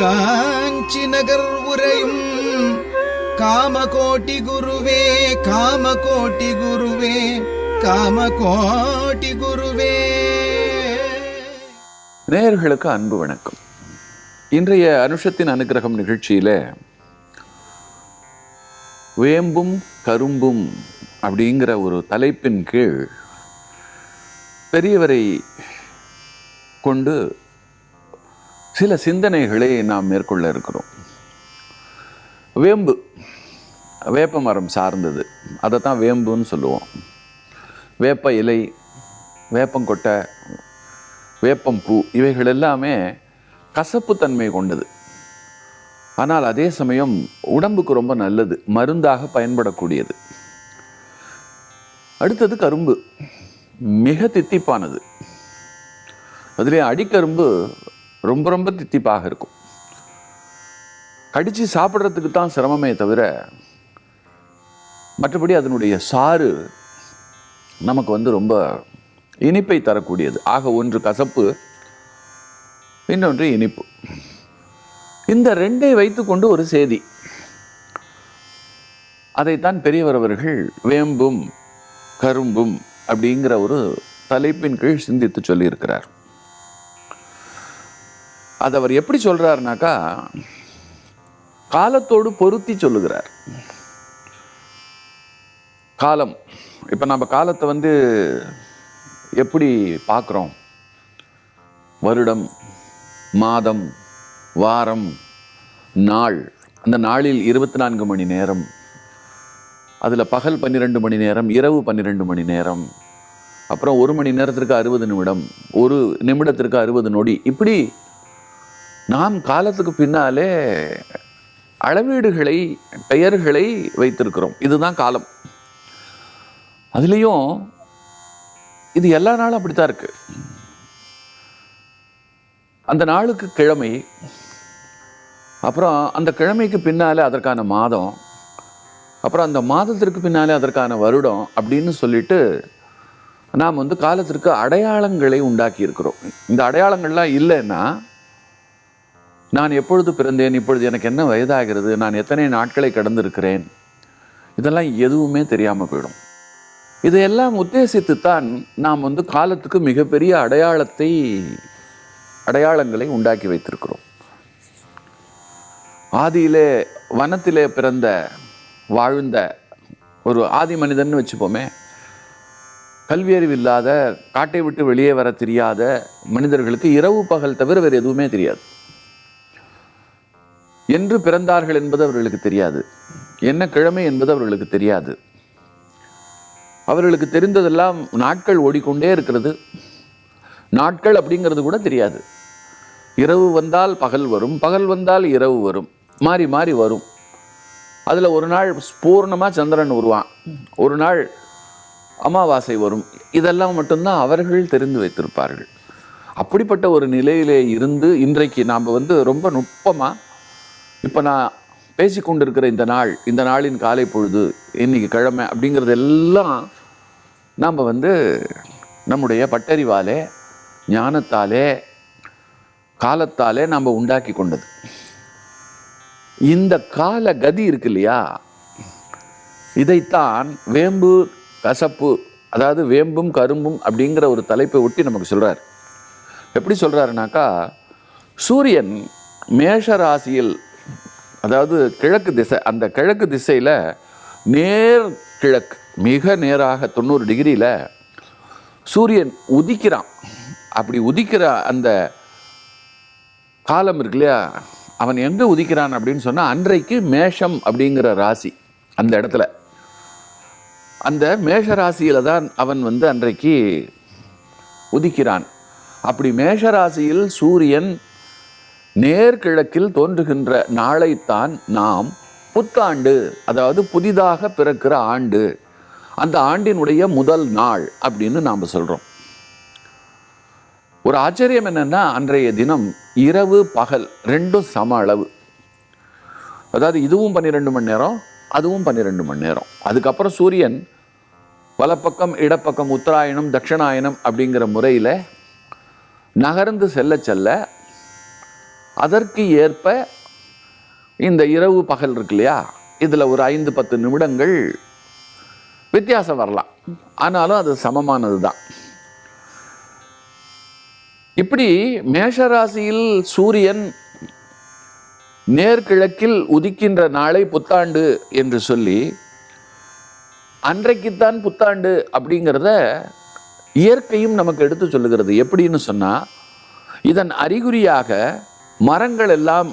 காஞ்சி நகர் உரையும் காமகோட்டி குருவே காமகோட்டி குருவே காமகோட்டி குருவே. நேயர்களுக்கு அன்பு வணக்கம். இன்றைய அனுஷத்தின் அனுக்கிரகம் நிகழ்ச்சியில வேம்பும் கரும்பும் அப்படிங்கிற ஒரு தலைப்பின் கீழ் பெரியவரை கொண்டு சில சிந்தனைகளை நாம் மேற்கொள்ள இருக்கிறோம். வேம்பு வேப்ப மரம் சார்ந்தது. அதை தான் வேம்புன்னு சொல்லுவோம். வேப்ப இலை வேப்பங்கொட்டை வேப்பம்பூ இவைகள் எல்லாமே கசப்புத்தன்மை கொண்டது. ஆனால் அதே சமயம் உடம்புக்கு ரொம்ப நல்லது மருந்தாக பயன்படக்கூடியது. அடுத்தது கரும்பு மிக தித்திப்பானது. அதிலே அடிக்கரும்பு ரொம்ப ரொம்ப தித்திப்பாக இருக்கும். கடித்து சாப்பிட்றதுக்கு தான் சிரமமே தவிர மற்றபடி அதனுடைய சாறு நமக்கு வந்து ரொம்ப இனிப்பை தரக்கூடியது. ஆக ஒன்று கசப்பு இன்னொன்று இனிப்பு. இந்த ரெண்டை வைத்துக்கொண்டு ஒரு செய்தி. அதைத்தான் பெரியவர் அவர்கள் வேம்பும் கரும்பும் அப்படிங்கிற ஒரு தலைப்பின் கீழ் சிந்தித்து சொல்லியிருக்கிறார். அது அவர் எப்படி சொல்றாருனாக்கா காலத்தோடு பொருத்தி சொல்லுகிறார். காலம். இப்போ நம்ம காலத்தை வந்து எப்படி பார்க்குறோம்? வருடம் மாதம் வாரம் நாள். அந்த நாளில் இருபத்தி நான்கு மணி நேரம். அதில் பகல் பன்னிரெண்டு மணி நேரம் இரவு பன்னிரெண்டு மணி நேரம். அப்புறம் ஒரு மணி நேரத்திற்கு அறுபது நிமிடம் ஒரு நிமிடத்திற்கு அறுபது நொடி. இப்படி நாம் காலத்துக்கு பின்னாலே அளவீடுகளை பெயர்களை வைத்திருக்கிறோம். இதுதான் காலம். அதுலேயும் இது எல்லா நாளும் அப்படித்தான் இருக்கு. அந்த நாளுக்கு கிழமை அப்புறம் அந்த கிழமைக்கு பின்னாலே அதற்கான மாதம் அப்புறம் அந்த மாதத்திற்கு பின்னாலே அதற்கான வருடம் அப்படின்னு சொல்லிட்டு நாம் வந்து காலத்திற்கு அடையாளங்களை உண்டாக்கி இருக்கிறோம் இந்த அடையாளங்கள்லாம் இல்லைன்னா நான் எப்பொழுது பிறந்தேன்? இப்பொழுது எனக்கு என்ன வயதாகிறது? நான் எத்தனை நாட்களை கடந்திருக்கிறேன்? இதெல்லாம் எதுவுமே தெரியாமல் போயிடும். இதையெல்லாம் உத்தேசித்து தான் நாம் வந்து காலத்துக்கு மிகப்பெரிய அடையாளத்தை அடையாளங்களை உண்டாக்கி வைத்திருக்கிறோம். ஆதியிலே வனத்திலே பிறந்த வாழ்ந்த ஒரு ஆதி மனிதன் வச்சுப்போமே கல்வியறிவு இல்லாத காட்டை விட்டு வெளியே வர தெரியாத மனிதர்களுக்கு இரவு பகல் தவிர வேறு எதுவுமே தெரியாது. என்று பிறந்தார்கள் என்பது அவர்களுக்கு தெரியாது. என்ன கிழமை என்பது அவர்களுக்கு தெரியாது. அவர்களுக்கு தெரிந்ததெல்லாம் நாட்கள் ஓடிக்கொண்டே இருக்கிறது. நாட்கள் அப்படிங்கிறது கூட தெரியாது. இரவு வந்தால் பகல் வரும் பகல் வந்தால் இரவு வரும் மாறி மாறி வரும். அதில் ஒரு நாள் பூர்ணமாக சந்திரன் உருவான். ஒரு நாள் அமாவாசை வரும். இதெல்லாம் மட்டும்தான் அவர்கள் தெரிந்து வைத்திருப்பார்கள். அப்படிப்பட்ட ஒரு நிலையிலே இருந்து இன்றைக்கு நாம் வந்து ரொம்ப நுட்பமாக இப்போ நான் பேசிக்கொண்டிருக்கிற இந்த நாள் இந்த நாளின் காலை பொழுது இன்னைக்கு கிழமை அப்படிங்கிறது எல்லாம் நாம் வந்து நம்முடைய பட்டறிவாலே ஞானத்தாலே காலத்தாலே நாம் உண்டாக்கி கொண்டது. இந்த கால கதி இருக்கு இல்லையா? இதைத்தான் வேம்பு கசப்பு அதாவது வேம்பும் கரும்பும் அப்படிங்கிற ஒரு தலைப்பை ஒட்டி நமக்கு சொல்கிறார் எப்படி சொல்கிறாருனாக்கா சூரியன் மேஷ ராசியில் அதாவது கிழக்கு திசை அந்த கிழக்கு திசையில் நேர் கிழக்கு மிக நேராக தொண்ணூறு டிகிரியில் சூரியன் உதிக்கிறான். அப்படி உதிக்கிற அந்த காலம் இருக்கு இல்லையா? அவன் எங்கே உதிக்கிறான் அப்படின்னு சொன்னால் அன்றைக்கு மேஷம் அப்படிங்கிற ராசி அந்த இடத்துல. அந்த மேஷ ராசியில் தான் அவன் வந்து அன்றைக்கு உதிக்கிறான். அப்படி மேஷ ராசியில் சூரியன் நேர்கிழக்கில் தோன்றுகின்ற நாளைத்தான் நாம் புத்தாண்டு அதாவது புதிதாக பிறக்கிற ஆண்டு. அந்த ஆண்டினுடைய முதல் நாள் அப்படின்னு நாம் சொல்கிறோம் ஒரு ஆச்சரியம் என்னென்னா அன்றைய தினம் இரவு பகல் ரெண்டும் சம அளவு. அதாவது இதுவும் பன்னிரெண்டு மணி நேரம் அதுவும் பன்னிரெண்டு மணி நேரம். அதுக்கப்புறம் சூரியன் வலப்பக்கம் இடப்பக்கம் உத்தராயணம் தட்சிணாயணம் அப்படிங்கிற முறையில் நகர்ந்து செல்ல செல்ல அதற்கு ஏற்ப இந்த இரவு பகல் இருக்கு இல்லையா இதில் ஒரு ஐந்து பத்து நிமிடங்கள் வித்தியாசம் வரலாம். ஆனாலும் அது சமமானது தான் இப்படி மேஷராசியில் சூரியன் நேர்கிழக்கில் உதிக்கின்ற நாளை புத்தாண்டு என்று சொல்லி அன்றைக்குத்தான் புத்தாண்டு அப்படிங்கிறத இயற்கையும் நமக்கு எடுத்து சொல்லுகிறது. எப்படின்னு சொன்னால் இதன் அறிகுறியாக மரங்கள் எல்லாம்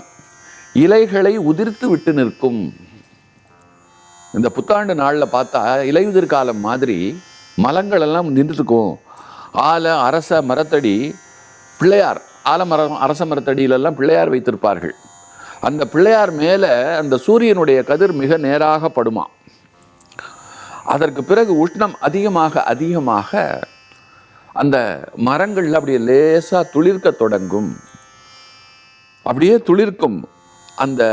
இலைகளை உதிர்த்து விட்டு நிற்கும். இந்த புத்தாண்டு நாளில் பார்த்தா இலையுதிர் காலம் மாதிரி மலங்கள் எல்லாம் நின்றுருக்கும் ஆல அரச மரத்தடி பிள்ளையார் ஆலமரம் அரச மரத்தடியிலெல்லாம் பிள்ளையார் வைத்திருப்பார்கள். அந்த பிள்ளையார் மேலே அந்த சூரியனுடைய கதிர் மிக நேராக படுமா. அதற்கு பிறகு உஷ்ணம் அதிகமாக அதிகமாக அந்த மரங்கள் அப்படியே லேசாக துளிர்க்க தொடங்கும். அப்படியே துளிர்க்கும். அந்த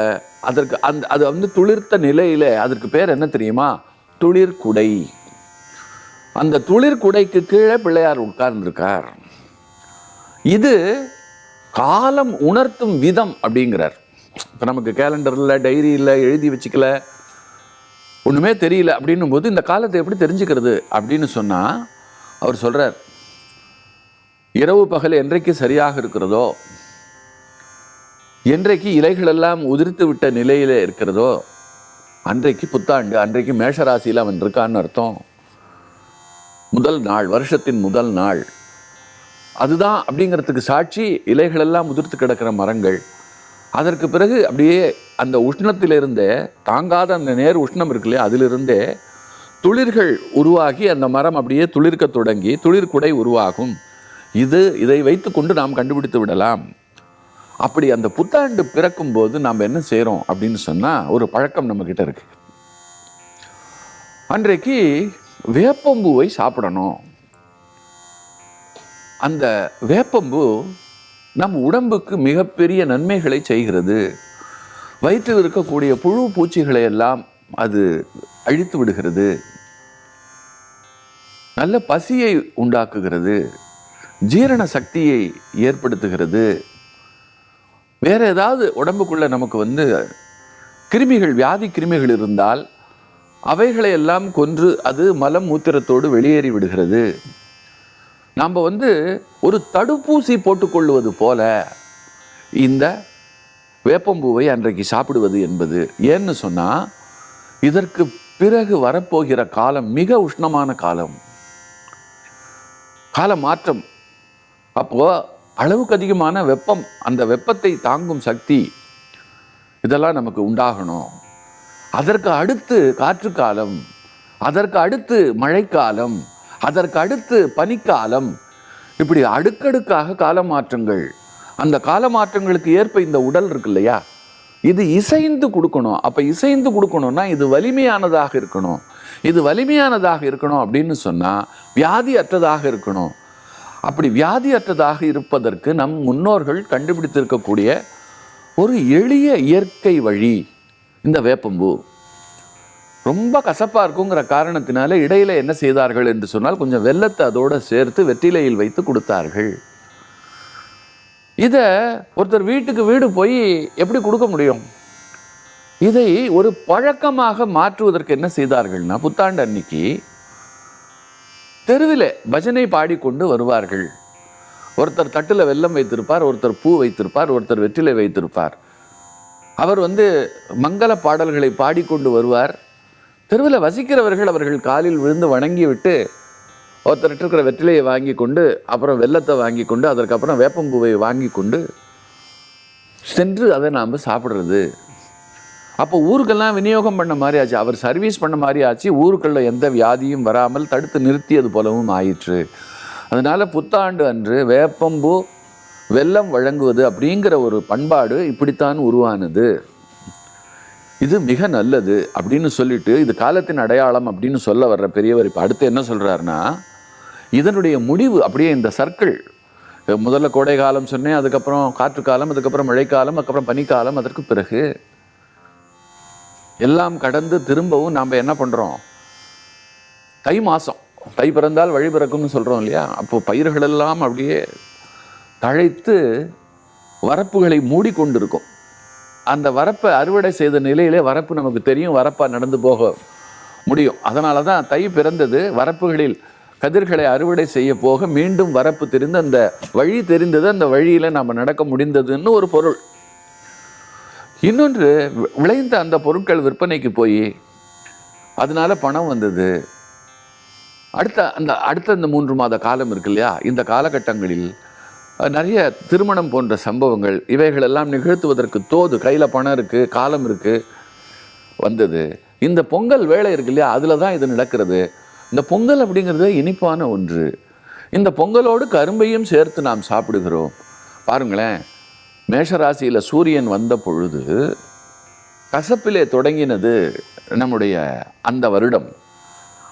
அதற்கு அந்த அது வந்து துளிர்த்த நிலையில் அதற்கு பேர் என்ன தெரியுமா? துளிர்குடை. அந்த துளிர்குடைக்கு கீழே பிள்ளையார் உட்கார்ந்திருக்கார். இது காலம் உணர்த்தும் விதம் அப்படிங்கிறார். இப்போ நமக்கு கேலண்டரில் டைரியில் எழுதி வச்சுக்கல ஒன்றுமே தெரியல அப்படின்னும் போது இந்த காலத்தை எப்படி தெரிஞ்சுக்கிறது அப்படின்னு சொன்னால் அவர் சொல்கிறார் இரவு பகல் என்றைக்கு சரியாக இருக்கிறதோ என்றைக்கு இலைகளெல்லாம் உதிர்த்து விட்ட நிலையில் இருக்கிறதோ அன்றைக்கு புத்தாண்டு அன்றைக்கு மேஷராசியில் அவன் இருக்கான்னு அர்த்தம். முதல் நாள் வருஷத்தின் முதல் நாள். அதுதான் அப்படிங்கிறதுக்கு சாட்சி இலைகளெல்லாம் உதிர்த்து கிடக்கிற மரங்கள். அதற்கு பிறகு அப்படியே அந்த உஷ்ணத்திலிருந்தே தாங்காத அந்த நேர் உஷ்ணம் இருக்கு இல்லையா அதிலிருந்தே துளிர்கள் உருவாகி அந்த மரம் அப்படியே துளிர்க்க தொடங்கி துளிர்குடை உருவாகும். இது இதை வைத்துக்கொண்டு நாம் கண்டுபிடித்து விடலாம். அப்படி அந்த புத்தாண்டு பிறக்கும் போது நாம் என்ன செய்கிறோம் அப்படின்னு சொன்னால் ஒரு பழக்கம் நம்மக்கிட்ட இருக்கு. அன்றைக்கு வேப்பம்பூவை சாப்பிடணும். அந்த வேப்பம்பூ நம் உடம்புக்கு மிகப்பெரிய நன்மைகளை செய்கிறது. வயிற்றில் இருக்கக்கூடிய புழு பூச்சிகளை எல்லாம் அது அழித்து விடுகிறது. நல்ல பசியை உண்டாக்குகிறது. ஜீரண சக்தியை ஏற்படுத்துகிறது. வேற ஏதாவது உடம்புக்குள்ளே நமக்கு வந்து கிருமிகள் வியாதி கிருமிகள் இருந்தால் அவைகளை எல்லாம் கொன்று அது மலம் மூத்திரத்தோடு வெளியேறி விடுகிறது. நாம் வந்து ஒரு தடுப்பூசி போட்டுக்கொள்வது போல இந்த வேப்பம்பூவை அன்றைக்கு சாப்பிடுவது என்பது. ஏன்னு சொன்னால் இதற்கு பிறகு வரப்போகிற காலம் மிக உஷ்ணமான காலம். கால மாற்றம். அப்போ அளவுக்கு அதிகமான வெப்பம் அந்த வெப்பத்தை தாங்கும் சக்தி இதெல்லாம் நமக்கு உண்டாகணும். அதற்கு அடுத்து காற்று காலம் அதற்கு அடுத்து மழைக்காலம் அதற்கு அடுத்து பனிக்காலம். இப்படி அடுக்கடுக்காக கால மாற்றங்கள் அந்த கால மாற்றங்களுக்கு ஏற்ப இந்த உடல் இருக்கு இல்லையா இது இசைந்து கொடுக்கணும். அப்போ இசைந்து கொடுக்கணும்னா இது வலிமையானதாக இருக்கணும். இது வலிமையானதாக இருக்கணும் அப்படின்னு சொன்னால் வியாதி அற்றதாக இருக்கணும். அப்படி வியாதியற்றதாக இருப்பதற்கு நம் முன்னோர்கள் கண்டுபிடித்திருக்கக்கூடிய ஒரு எளிய இயற்கை வழி இந்த வேப்பம்பூ. ரொம்ப கசப்பாக இருக்குங்கிற காரணத்தினால இடையில் என்ன செய்தார்கள் என்று சொன்னால் கொஞ்சம் வெள்ளத்தை அதோடு சேர்த்து வெற்றிலையில் வைத்து கொடுத்தார்கள். இதை ஒருத்தர் வீட்டுக்கு வீடு போய் எப்படி கொடுக்க முடியும்? இதை ஒரு பழக்கமாக மாற்றுவதற்கு என்ன செய்தார்கள்னா புத்தாண்டு அன்னைக்கு தெருவில் பஜனை பாடிக்கொண்டு வருவார்கள். ஒருத்தர் தட்டில் வெல்லம் வைத்திருப்பார் ஒருத்தர் பூ வைத்திருப்பார் ஒருத்தர் வெற்றிலை வைத்திருப்பார். அவர் வந்து மங்கள பாடல்களை பாடிக்கொண்டு வருவார். தெருவில் வசிக்கிறவர்கள் அவர்கள் காலில் விழுந்து வணங்கி விட்டு ஒருத்தர்கிட்ட இருக்கிற வெற்றிலையை வாங்கி கொண்டு அப்புறம் வெள்ளத்தை வாங்கி கொண்டு அதற்கப்புறம் வேப்பம்பூவை வாங்கி கொண்டு சென்று அதை நாம் சாப்பிட்றது. அப்போ ஊருக்கெல்லாம் விநியோகம் பண்ண மாதிரி ஆச்சு. அவர் சர்வீஸ் பண்ண மாதிரி ஆச்சு. ஊருக்குள்ள எந்த வியாதியும் வராமல் தடுத்து நிறுத்தியது போலவும் ஆயிற்று. அதனால் புத்தாண்டு அன்று வேப்பம்பூ வெள்ளம் வழங்குவது அப்படிங்கிற ஒரு பண்பாடு இப்படித்தான் உருவானது. இது மிக நல்லது அப்படின்னு சொல்லிட்டு இது காலத்தின் அடையாளம் அப்படின்னு சொல்ல வர்ற பெரியவர் இப்போ அடுத்து என்ன சொல்கிறாருன்னா இதனுடைய முடிவு அப்படியே இந்த சர்க்கிள் முதல்ல கோடை காலம் சொன்னேன் அதுக்கப்புறம் காற்று காலம் அதுக்கப்புறம் மழைக்காலம் அதுக்கப்புறம் பனிக்காலம் அதற்கு பிறகு எல்லாம் கடந்து திரும்பவும் நாம் என்ன பண்ணுறோம் தை மாதம் தை பிறந்தால் வழி பிறக்கும்னு சொல்கிறோம் இல்லையா? அப்போ பயிர்கள் எல்லாம் அப்படியே தழைத்து வரப்புகளை மூடிக்கொண்டிருக்கும். அந்த வரப்பை அறுவடை செய்த நிலையிலே வரப்பு நமக்கு தெரியும் வரப்பாக நடந்து போக முடியும். அதனால தான் தை பிறந்தது வரப்புகளில் கதிர்களை அறுவடை செய்ய போக மீண்டும் வரப்பு தெரிந்து அந்த வழி தெரிந்தது அந்த வழியில் நாம் நடக்க முடிந்ததுன்னு ஒரு பொருள். இன்னொன்று விளைந்த அந்த பொருட்கள் விற்பனைக்கு போய் அதனால பணம் வந்தது. அடுத்த அந்த அடுத்த இந்த மூன்று மாத காலம் இருக்கு இல்லையா? இந்த காலகட்டங்களில் நிறைய திருமணம் போன்ற சம்பவங்கள் இவைகளெல்லாம் நிகழ்த்துவதற்கு தோது கையில் பணம் இருக்குது காலம் இருக்குது வந்தது. இந்த பொங்கல் வேலை இருக்கு இல்லையா? அதில் தான் இது நடக்கிறது. இந்த பொங்கல் அப்படிங்கிறது இனிப்பான ஒன்று. இந்த பொங்கலோடு கரும்பையும் சேர்த்து நாம் சாப்பிடுகிறோம். பாருங்களேன். மேஷராசியில் சூரியன் வந்த பொழுது கசப்பிலே தொடங்கினது நம்முடைய அந்த வருடம்.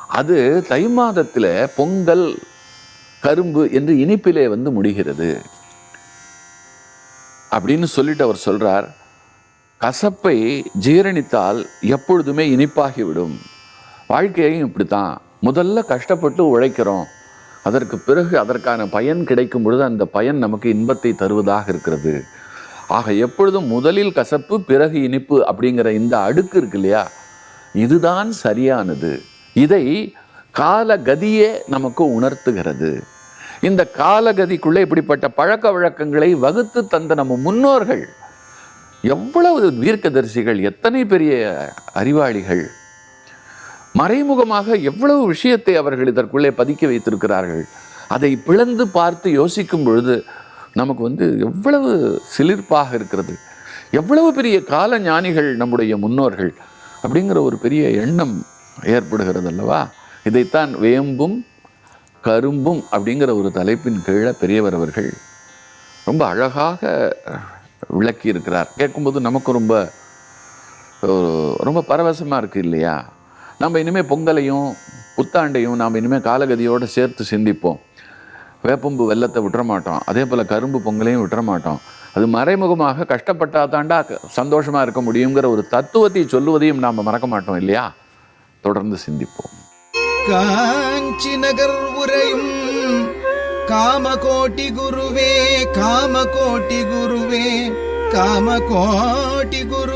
அது தை மாதத்தில் பொங்கல் கரும்பு என்று இனிப்பிலே வந்து முடிகிறது. அப்படின்னு சொல்லிட்டு அவர் சொல்கிறார் கசப்பை ஜீரணித்தால் எப்பொழுதுமே இனிப்பாகிவிடும். வாழ்க்கையும் இப்படித்தான். முதல்ல கஷ்டப்பட்டு உழைக்கிறோம். அதற்கு பிறகு அதற்கான பயன் கிடைக்கும் பொழுது அந்த பயன் நமக்கு இன்பத்தை தருவதாக இருக்கிறது. ஆக எப்பொழுதும் முதலில் கசப்பு பிறகு இனிப்பு அப்படிங்கிற இந்த அடுக்கு இருக்கு இல்லையா? இதுதான் சரியானது. இதை காலகதியே நமக்கு உணர்த்துகிறது. இந்த காலகதிக்குள்ளே இப்படிப்பட்ட பழக்க வழக்கங்களை வகுத்து தந்த நம்ம முன்னோர்கள் எவ்வளவு தீர்க்கதரிசிகள் எத்தனை பெரிய அறிவாளிகள் மறைமுகமாக எவ்வளவு விஷயத்தை அவர்கள் இதற்குள்ளே பதுக்கி வைத்திருக்கிறார்கள் அதை பிளந்து பார்த்து யோசிக்கும் பொழுது நமக்கு வந்து எவ்வளவு சிலிர்ப்பாக இருக்கிறது. எவ்வளவு பெரிய கால ஞானிகள் நம்முடைய முன்னோர்கள் அப்படிங்கிற ஒரு பெரிய எண்ணம் ஏற்படுகிறது அல்லவா இதைத்தான் வேம்பும் கரும்பும் அப்படிங்கிற ஒரு தலைப்பின் கீழே பெரியவர் அவர்கள் ரொம்ப அழகாக விளக்கி இருக்கிறார் கேட்கும்போது நமக்கு ரொம்ப ரொம்ப பரவசமாக இருக்குது இல்லையா? நம்ம இனிமேல் பொங்கலையும் புத்தாண்டையும் நாம் இனிமேல் காலகதியோடு சேர்த்து சிந்திப்போம். வேப்பம்பு வெள்ளத்தை விட்டுற மாட்டோம் அதே போல் கரும்பு பொங்கலையும் விட்டுற மாட்டோம் அது மறைமுகமாக கஷ்டப்பட்டா தாண்டா சந்தோஷமாக இருக்க முடியுங்கிற ஒரு தத்துவத்தை சொல்லுவதையும் நாம் மறக்க மாட்டோம் இல்லையா? தொடர்ந்து சிந்திப்போம். காஞ்சி நகர் உரையும் காமகோட்டி குருவே காமகோட்டி குருவே காமகோட்டி குரு